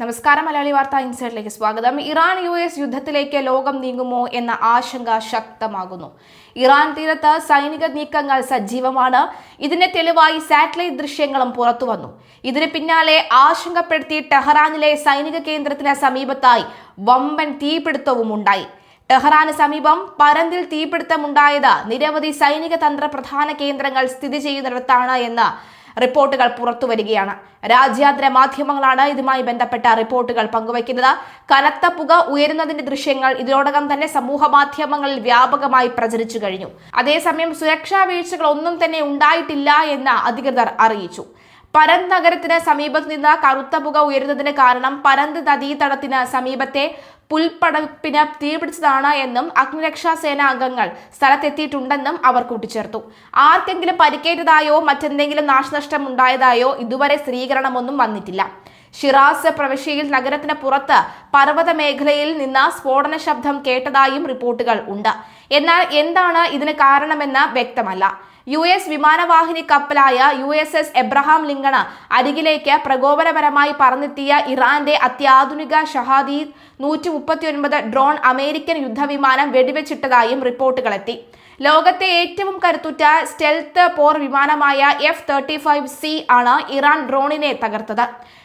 നമസ്കാരം മലയാളി വാർത്ത ഇൻസൈഡിലേക്ക് സ്വാഗതം. ഇറാൻ യു എസ് യുദ്ധത്തിലേക്ക് ലോകം നീങ്ങുമോ എന്ന ആശങ്ക ശക്തമാകുന്നു. ഇറാൻ തീരത്ത് സൈനിക നീക്കങ്ങൾ സജീവമാണ്. ഇതിന്റെ തെളിവായി സാറ്റലൈറ്റ് ദൃശ്യങ്ങളും പുറത്തുവന്നു ഇതിന് പിന്നാലെ ആശങ്കപ്പെടുത്തി ടെഹ്റാനിലെ സൈനിക കേന്ദ്രത്തിന് സമീപത്തായി വമ്പൻ തീപിടുത്തവും ഉണ്ടായി. ടെഹ്റാന് സമീപം പരന്തിൽ തീപിടുത്തമുണ്ടായത് നിരവധി സൈനിക തന്ത്ര പ്രധാന കേന്ദ്രങ്ങൾ സ്ഥിതി ചെയ്യുന്നിടത്താണ് എന്ന് റിപ്പോർട്ടുകൾ പുറത്തുവരികയാണ് രാജ്യാന്തര മാധ്യമങ്ങളാണ് ഇതുമായി ബന്ധപ്പെട്ട റിപ്പോർട്ടുകൾ പങ്കുവയ്ക്കുന്നത്. കനത്ത പുക ഉയരുന്നതിന്റെ ദൃശ്യങ്ങൾ ഇതിനോടകം തന്നെ സമൂഹ മാധ്യമങ്ങളിൽ വ്യാപകമായി പ്രചരിച്ചു കഴിഞ്ഞു. അതേസമയം സുരക്ഷാ വീഴ്ചകൾ ഒന്നും തന്നെ ഉണ്ടായിട്ടില്ല എന്ന് അധികൃതർ അറിയിച്ചു. പരന്ത് നഗരത്തിന് സമീപത്ത് നിന്ന് കറുത്ത പുക ഉയരുന്നതിന് കാരണം പരന്ത് നദീതടത്തിന് സമീപത്തെ പുൽപ്പടപ്പിന് തീപിടിച്ചതാണ് എന്നും അഗ്നിരക്ഷാ സേന അംഗങ്ങൾ സ്ഥലത്തെത്തിയിട്ടുണ്ടെന്നും അവർ കൂട്ടിച്ചേർത്തു. ആർക്കെങ്കിലും പരിക്കേറ്റതായോ മറ്റെന്തെങ്കിലും നാശനഷ്ടം ഉണ്ടായതായോ ഇതുവരെ സ്ഥിരീകരണമൊന്നും വന്നിട്ടില്ല. ഷിറാസ് പ്രവിശ്യയിൽ നഗരത്തിന് പുറത്ത് പർവത മേഖലയിൽ നിന്ന് സ്ഫോടന ശബ്ദം കേട്ടതായും റിപ്പോർട്ടുകൾ ഉണ്ട്. എന്നാൽ എന്താണ് ഇതിന് കാരണമെന്ന് വ്യക്തമല്ല. യു എസ് വിമാനവാഹിനി കപ്പലായ U S S Abraham Lincoln അരികിലേക്ക് പ്രകോപനപരമായി പറന്നെത്തിയ ഇറാന്റെ അത്യാധുനിക ഷഹാദി നൂറ്റി മുപ്പത്തിയൊൻപത് ഡ്രോൺ അമേരിക്കൻ യുദ്ധവിമാനം വെടിവെച്ചിട്ടതായും റിപ്പോർട്ടുകളെത്തി. ലോകത്തെ ഏറ്റവും കരുത്തുറ്റ സ്റ്റെൽത്ത് പോർ വിമാനമായ എഫ് തേർട്ടി ഫൈവ് സി ആണ് ഇറാൻ ഡ്രോണിനെ തകർത്തത്.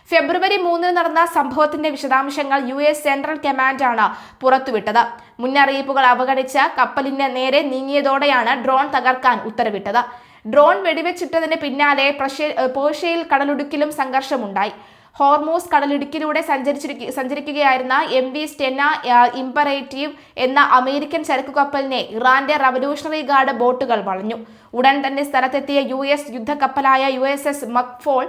ഫെബ്രുവരി മൂന്നിന് നടന്ന സംഭവത്തിന്റെ വിശദാംശങ്ങൾ യു എസ് സെൻട്രൽ കമാൻഡാണ് പുറത്തുവിട്ടത്. മുന്നറിയിപ്പുകൾ അവഗണിച്ച് കപ്പലിന് നേരെ നീങ്ങിയതോടെയാണ് ഡ്രോൺ തകർക്കാൻ ഉത്തരവിട്ടത്. ഡ്രോൺ വെടിവെച്ചിട്ടതിന് പിന്നാലെ പ്രഷ്യ- പേർഷ്യയിൽ കടലുടുക്കിലും സംഘർഷമുണ്ടായി. ഹോർമോസ് കടലിടുക്കിലൂടെ സഞ്ചരിച്ചിരിക്കുക സഞ്ചരിക്കുകയായിരുന്ന എം വി സ്റ്റെന ഇമ്പറേറ്റീവ് എന്ന അമേരിക്കൻ ചരക്കു കപ്പലിനെ ഇറാന്റെ റവല്യൂഷണറി ഗാർഡ് ബോട്ടുകൾ വളഞ്ഞു. ഉടൻ തന്നെ സ്ഥലത്തെത്തിയ യു എസ് യുദ്ധക്കപ്പലായ യു എസ് എസ് മക്ഫോൾ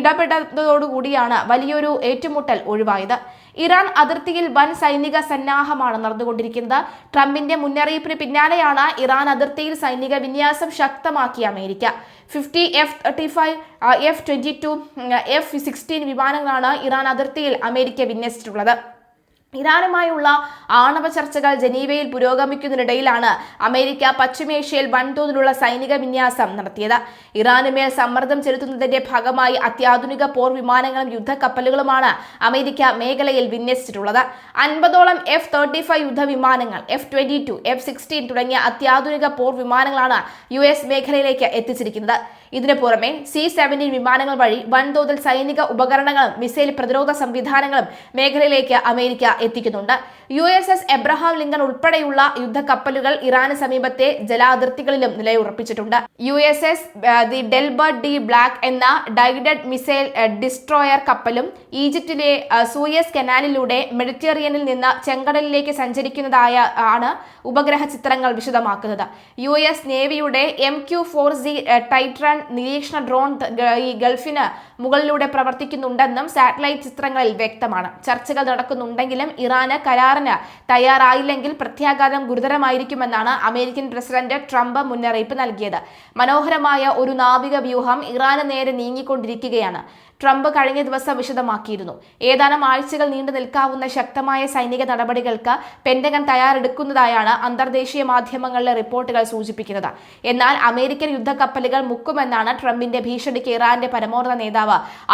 ഇടപെട്ടതോടുകൂടിയാണ് വലിയൊരു ഏറ്റുമുട്ടൽ ഒഴിവായത്. ഇറാൻ അതിർത്തിയിൽ വൻ സൈനിക സന്നാഹമാണ് നടന്നുകൊണ്ടിരിക്കുന്നത്. ട്രംപിന്റെ മുന്നറിയിപ്പിന് പിന്നാലെയാണ് ഇറാൻ അതിർത്തിയിൽ സൈനിക വിന്യാസം ശക്തമാക്കിയ America. Fifty F thirty five F twenty two F sixteen വിമാനങ്ങളാണ് ഇറാൻ അതിർത്തിയിൽ അമേരിക്ക വിന്യസിച്ചിട്ടുള്ളത്. ഇറാനുമായുള്ള ആണവ ചർച്ചകൾ ജനീവയിൽ പുരോഗമിക്കുന്നതിനിടയിലാണ് അമേരിക്ക പശ്ചിമേഷ്യയിൽ വൻതോതിലുള്ള സൈനിക വിന്യാസം നടത്തിയത്. ഇറാനുമേൽ സമ്മർദ്ദം ചെലുത്തുന്നതിന്റെ ഭാഗമായി അത്യാധുനിക പോർ വിമാനങ്ങളും യുദ്ധക്കപ്പലുകളുമാണ് അമേരിക്ക മേഖലയിൽ വിന്യസിച്ചിട്ടുള്ളത്. അൻപതോളം എഫ് തേർട്ടി ഫൈവ് യുദ്ധവിമാനങ്ങൾ F twenty two F sixteen തുടങ്ങിയ അത്യാധുനിക പോർ വിമാനങ്ങളാണ് യു എസ് മേഖലയിലേക്ക് എത്തിച്ചിരിക്കുന്നത്. ഇതിനു പുറമെ സി സെവന്റീൻ വിമാനങ്ങൾ വഴി വൻതോതിൽ സൈനിക ഉപകരണങ്ങളും മിസൈൽ പ്രതിരോധ സംവിധാനങ്ങളും മേഖലയിലേക്ക് അമേരിക്ക എത്തിക്കുന്നുണ്ട്. U S S Abraham Lincoln ഉൾപ്പെടെയുള്ള യുദ്ധക്കപ്പലുകൾ ഇറാന് സമീപത്തെ ജലാതിർത്തികളിലും നിലയുറപ്പിച്ചിട്ടുണ്ട്. U S S the Delbert D Black എന്ന ഡൈഡഡ് മിസൈൽ ഡിസ്ട്രോയർ കപ്പലും ഈജിപ്തിലെ സൂയസ് കനാലിലൂടെ മെഡിറ്ററേനിയനിൽ നിന്ന് ചെങ്കടലിലേക്ക് സഞ്ചരിക്കുന്നതായ ആണ് ഉപഗ്രഹ ചിത്രങ്ങൾ വിശദമാക്കുന്നത്. U S നേവിയുടെ M Q four C Triton നിരീക്ഷണ ഡ്രോൺ ഈ ഗൾഫിന് മുകളിലൂടെ പ്രവർത്തിക്കുന്നുണ്ടെന്നും സാറ്റലൈറ്റ് ചിത്രങ്ങളിൽ വ്യക്തമാണ്. ചർച്ചകൾ നടക്കുന്നുണ്ടെങ്കിലും ഇറാന് കരാറിന് തയ്യാറായില്ലെങ്കിൽ പ്രത്യാഘാതം ഗുരുതരമായിരിക്കുമെന്നാണ് അമേരിക്കൻ പ്രസിഡന്റ് ട്രംപ് മുന്നറിയിപ്പ് നൽകിയത്. മനോഹരമായ ഒരു നാവിക വ്യൂഹം ഇറാന് നേരെ നീങ്ങിക്കൊണ്ടിരിക്കുകയാണ്. ട്രംപ് കഴിഞ്ഞ ദിവസം വിശദമാക്കിയിരുന്നു. ഏതാനും ആഴ്ചകൾ നീണ്ടു നിൽക്കാവുന്ന ശക്തമായ സൈനിക നടപടികൾക്ക് പെന്റഗൺ തയ്യാറെടുക്കുന്നതായാണ് അന്തർദേശീയ മാധ്യമങ്ങളിലെ റിപ്പോർട്ടുകൾ സൂചിപ്പിക്കുന്നത്. എന്നാൽ അമേരിക്കൻ യുദ്ധക്കപ്പലുകൾ മുക്കുമെന്നാണ് ട്രംപിന്റെ ഭീഷണിക്ക് ഇറാന്റെ പരമോന്നത നേതാവ്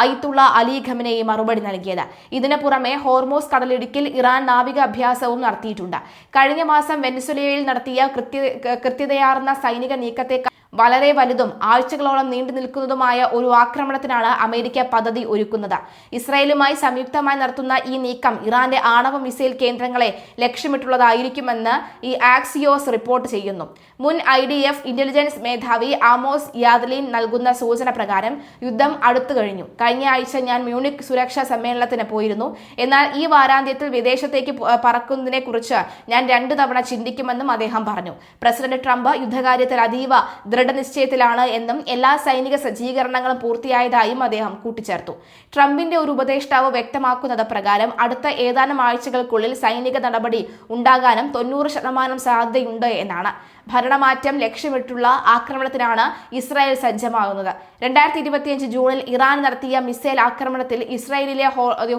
അയിത്തുള്ള അലി ഖമനയി മറുപടി നൽകിയത്. ഇതിനു പുറമെ ഹോർമോസ് കടലിടുക്കിൽ ഇറാൻ നാവിക അഭ്യാസവും നടത്തിയിട്ടുണ്ട്. കഴിഞ്ഞ മാസം വെനിസുലയിൽ നടത്തിയ കൃത്യ കൃത്യതയാർന്ന സൈനിക നീക്കത്തെ വളരെ വലുതും ആഴ്ചകളോളം നീണ്ടു നിൽക്കുന്നതുമായ ഒരു ആക്രമണത്തിനാണ് അമേരിക്ക പദ്ധതി ഒരുക്കുന്നത്. ഇസ്രായേലുമായി സംയുക്തമായി നടത്തുന്ന ഈ നീക്കം ഇറാന്റെ ആണവ മിസൈൽ കേന്ദ്രങ്ങളെ ലക്ഷ്യമിട്ടുള്ളതായിരിക്കുമെന്ന് ഈ ആക്സിയോസ് റിപ്പോർട്ട് ചെയ്യുന്നു. മുൻ ഐ ഡി എഫ് ഇന്റലിജൻസ് മേധാവി ആമോസ് യാദ്ലിൻ നൽകുന്ന സൂചന പ്രകാരം യുദ്ധം അടുത്തു കഴിഞ്ഞു. കഴിഞ്ഞ ആഴ്ച ഞാൻ മ്യൂണിക് സുരക്ഷാ സമ്മേളനത്തിന് പോയിരുന്നു. എന്നാൽ ഈ വാരാന്ത്യത്തിൽ വിദേശത്തേക്ക് പറക്കുന്നതിനെ കുറിച്ച് ഞാൻ രണ്ടു തവണ ചിന്തിക്കുമെന്നും അദ്ദേഹം പറഞ്ഞു. പ്രസിഡന്റ് ട്രംപ് യുദ്ധകാര്യത്തിൽ അതീവ ദൃഢനിശ്ചയത്തിലാണ് എന്നും എല്ലാ സൈനിക സജ്ജീകരണങ്ങളും പൂർത്തിയായതായും അദ്ദേഹം കൂട്ടിച്ചേർത്തു. ട്രംപിന്റെ ഒരു ഉപദേഷ്ടാവ് വ്യക്തമാക്കുന്നത് പ്രകാരം അടുത്ത ഏതാനും ആഴ്ചകൾക്കുള്ളിൽ സൈനിക നടപടി ഉണ്ടാകാനും തൊണ്ണൂറ് ശതമാനം സാധ്യതയുണ്ട് എന്നാണ്. ഭരണമാറ്റം ലക്ഷ്യമിട്ടുള്ള ആക്രമണത്തിനാണ് ഇസ്രായേൽ സജ്ജമാകുന്നത്. രണ്ടായിരത്തി ഇരുപത്തിയഞ്ച് ജൂണിൽ ഇറാൻ നടത്തിയ മിസൈൽ ആക്രമണത്തിൽ ഇസ്രായേലിലെ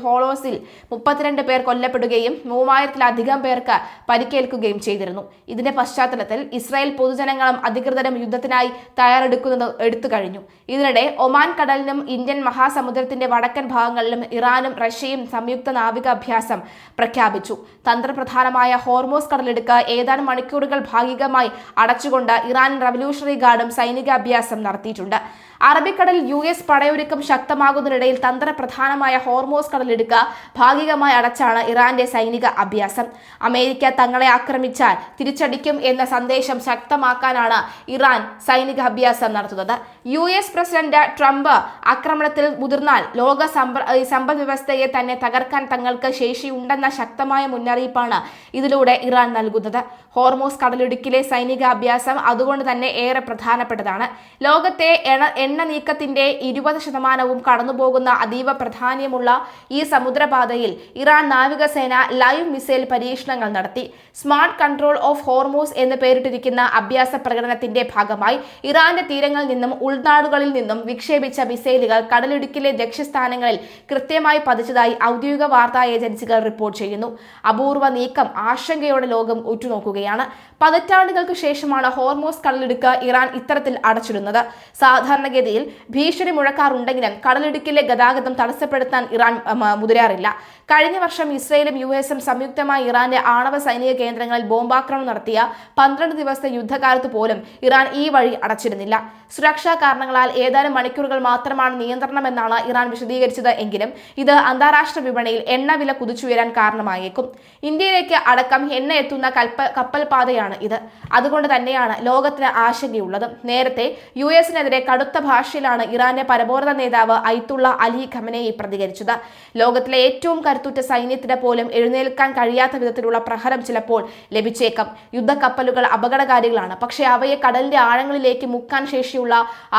ഹോളോസിൽ മുപ്പത്തിരണ്ട് പേർ കൊല്ലപ്പെടുകയും മൂവായിരത്തിലധികം പേർക്ക് പരിക്കേൽക്കുകയും ചെയ്തിരുന്നു. ഇതിന്റെ പശ്ചാത്തലത്തിൽ ഇസ്രായേൽ പൊതുജനങ്ങളും അധികൃതരും യുദ്ധത്തിനായി തയ്യാറെടുക്കുന്നത് എടുത്തു കഴിഞ്ഞു. ഇതിനിടെ ഒമാൻ കടലിനും ഇന്ത്യൻ മഹാസമുദ്രത്തിന്റെ വടക്കൻ ഭാഗങ്ങളിലും ഇറാനും റഷ്യയും സംയുക്ത നാവികാഭ്യാസം പ്രഖ്യാപിച്ചു. തന്ത്രപ്രധാനമായ ഹോർമോസ് കടലെടുക്ക് ഏതാനും മണിക്കൂറുകൾ ഭാഗികമായി അടച്ചുകൊണ്ട് ഇറാൻ റവല്യൂഷണറി ഗാർഡും സൈനികാഭ്യാസം നടത്തിയിട്ടുണ്ട്. അറബിക്കടലിൽ യു എസ് പടയൊരുക്കം ശക്തമാകുന്നതിനിടയിൽ തന്ത്രപ്രധാനമായ ഹോർമോസ് കടലെടുക്ക ഭാഗികമായി അടച്ചാണ് ഇറാന്റെ സൈനിക അഭ്യാസം. അമേരിക്ക തങ്ങളെ ആക്രമിച്ചാൽ തിരിച്ചടിക്കും എന്ന സന്ദേശം ശക്തമാക്കാനാണ് ഇറാൻ സൈനിക അഭ്യാസം നടത്തുന്നത്. യു എസ് പ്രസിഡന്റ് ട്രംപ് ആക്രമണത്തിൽ മുതിർന്നാൽ ലോക സമ്പദ് വ്യവസ്ഥയെ തന്നെ തകർക്കാൻ തങ്ങൾക്ക് ശേഷിയുണ്ടെന്ന ശക്തമായ മുന്നറിയിപ്പാണ് ഇതിലൂടെ ഇറാൻ നൽകുന്നത്. ഹോർമോസ് കടലിടുക്കിലെ സൈനിക അഭ്യാസം അതുകൊണ്ട് തന്നെ ഏറെ പ്രധാനപ്പെട്ടതാണ്. ലോകത്തെ എണ്ണ നീക്കത്തിന്റെ ഇരുപത് ശതമാനവും കടന്നുപോകുന്ന അതീവ പ്രാധാന്യമുള്ള ഈ സമുദ്രപാതയിൽ ഇറാൻ നാവികസേന ലൈവ് മിസൈൽ പരീക്ഷണങ്ങൾ നടത്തി. സ്മാർട്ട് കൺട്രോൾ ഓഫ് ഹോർമോസ് എന്ന് പേരിട്ടിരിക്കുന്ന അഭ്യാസ പ്രകടനത്തിന്റെ ഭാഗമായി ഇറാന്റെ തീരങ്ങളിൽ നിന്നും ഉൾനാടുകളിൽ നിന്നും വിക്ഷേപിച്ച മിസൈലുകൾ കടലിടുക്കിലെ ലക്ഷ്യസ്ഥാനങ്ങളിൽ കൃത്യമായി പതിച്ചതായി ഔദ്യോഗിക വാർത്താ ഏജൻസികൾ റിപ്പോർട്ട് ചെയ്യുന്നു. അപൂർവ നീക്കം ആശങ്കയോടെ ലോകം ഉറ്റുനോക്കുകയാണ്. പതിറ്റാണ്ടുകൾക്ക് ശേഷമാണ് ഹോർമോസ് കടലിടുക്ക് ഇറാൻ ഇത്തരത്തിൽ അടച്ചിടുന്നത്. സാധാരണഗതിയിൽ ഭീഷണി മുഴക്കാറുണ്ടെങ്കിലും കടലിടുക്കിലെ ഗതാഗതം തടസ്സപ്പെടുത്താൻ ഇറാൻ മുതിരാറില്ല. കഴിഞ്ഞ വർഷം ഇസ്രയേലും യു എസും സംയുക്തമായി ഇറാന്റെ ആണവ സൈനിക കേന്ദ്രങ്ങളിൽ ബോംബാക്രമണം നടത്തിയ പന്ത്രണ്ട് ദിവസത്തെ യുദ്ധകാലത്ത് പോലും ഇറാൻ ഈ വഴി അടച്ചിരുന്നില്ല. സുരക്ഷാ കാരണങ്ങളാൽ ഏതാനും മണിക്കൂറുകൾ മാത്രമാണ് നിയന്ത്രണമെന്നാണ് ഇറാൻ വിശദീകരിച്ചത് എങ്കിലും ഇത് അന്താരാഷ്ട്ര വിപണിയിൽ എണ്ണ വില കുതിച്ചുയരാൻ കാരണമായേക്കും. ഇന്ത്യയിലേക്ക് അടക്കം എണ്ണ എത്തുന്ന കൽപ്പ കപ്പൽ പാതയാണ് ഇത്. അതുകൊണ്ട് തന്നെയാണ് ലോകത്തിന് ആശങ്കയുള്ളത്. നേരത്തെ യു എസിനെതിരെ കടുത്ത ഭാഷയിലാണ് ഇറാന്റെ പരമോന്നത നേതാവ് ഐത്തുള്ള അലി ഖമനയെ പ്രതികരിച്ചത്. ലോകത്തിലെ ഏറ്റവും കരുത്തുറ്റ സൈന്യത്തിന് പോലും എഴുന്നേൽക്കാൻ കഴിയാത്ത വിധത്തിലുള്ള പ്രഹരം ചിലപ്പോൾ ലഭിച്ചേക്കാം. യുദ്ധക്കപ്പലുകൾ അപകടകാരികളാണ്. പക്ഷേ അവയെ കടലിന്റെ ആഴങ്ങളിലേക്ക് മുക്കാൻ ശേഷിയുള്ള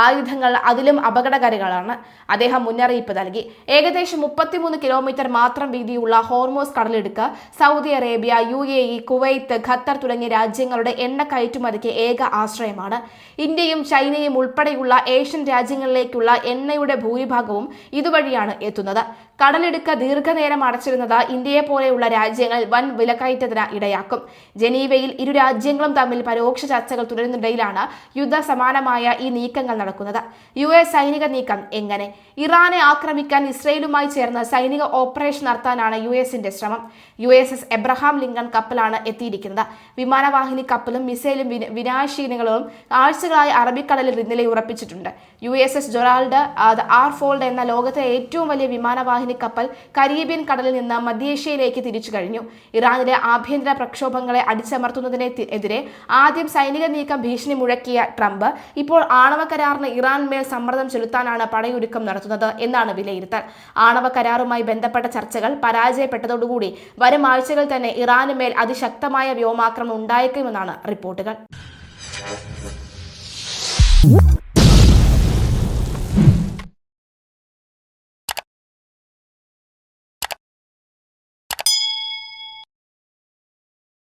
ആയുധങ്ങൾ അതിലും അപകടകാരികളാണ്. അദ്ദേഹം മുന്നറിയിപ്പ് നൽകി. ഏകദേശം മുപ്പത്തിമൂന്ന് കിലോമീറ്റർ മാത്രം വീതിയുള്ള Hormuz കടലെടുക്ക് Saudi Arabia U A E Kuwait Qatar തുടങ്ങിയ രാജ്യങ്ങളുടെ എണ്ണ കയറ്റുമതിക്ക് ഏക ആശ്രയമാണ്. ഇന്ത്യയും ചൈനയും ഉൾപ്പെടെയുള്ള ഏഷ്യൻ രാജ്യങ്ങളിലേക്കുള്ള എണ്ണയുടെ ഭൂരിഭാഗവും ഇതുവഴിയാണ് എത്തുന്നത്. കടലെടുക്ക് ദീർഘനേരം അടച്ചിരുന്നത് ഇന്ത്യയെ പോലെയുള്ള രാജ്യങ്ങൾ വൻ വിലക്കയറ്റത്തിന് ഇടയാക്കും. ജനീവയിൽ ഇരു രാജ്യങ്ങളും തമ്മിൽ പരോക്ഷ ചർച്ചകൾ തുടരുന്നിടയിലാണ് യുദ്ധ സമാനമായ ഈ നീക്കങ്ങൾ നടക്കുന്നത്. യു എസ് സൈനിക നീക്കം എങ്ങനെ? ഇറാനെ ആക്രമിക്കാൻ ഇസ്രയേലുമായി ചേർന്ന് സൈനിക ഓപ്പറേഷൻ നടത്താനാണ് യു എസിന്റെ ശ്രമം. U S S Abraham Lincoln കപ്പലാണ് എത്തിയിരിക്കുന്നത്. വിമാനവാഹിനി കപ്പലും മിസൈലും വിന- വിനാശീനങ്ങളും ആഴ്ചകളായി അറബിക്കടലിൽ നിലയുറപ്പിച്ചിട്ടുണ്ട് യു എസ് എസ് ജൊറാൾഡ് അത് ആർ ഫോൾഡ് എന്ന ലോകത്തെ ഏറ്റവും വലിയ വിമാനവാഹിനി കപ്പൽ കരീബിയൻ കടലിൽ നിന്ന് മധ്യേഷ്യയിലേക്ക് തിരിച്ചു കഴിഞ്ഞു. ഇറാനിലെ ആഭ്യന്തര പ്രക്ഷോഭങ്ങളെ അടിച്ചമർത്തുന്നതിനെ എതിരെ ആദ്യം സൈനിക നീക്കം ഭീഷണി മുഴക്കിയ ട്രംപ് ഇപ്പോൾ ആണവ കരാറിന് ഇറാൻ മേൽ സമ്മർദ്ദം ചെലുത്താനാണ് പടയൊരുക്കം നടത്തുന്നത് എന്നാണ് വിലയിരുത്തൽ. ആണവ കരാറുമായി ബന്ധപ്പെട്ട ചർച്ചകൾ പരാജയപ്പെട്ടതോടുകൂടി വരും ആഴ്ചകൾ തന്നെ ഇറാന് മേൽ അതിശക്തമായ വ്യോമാക്രമണം ഉണ്ടായേക്കുമെന്നാണ് റിപ്പോർട്ടുകൾ.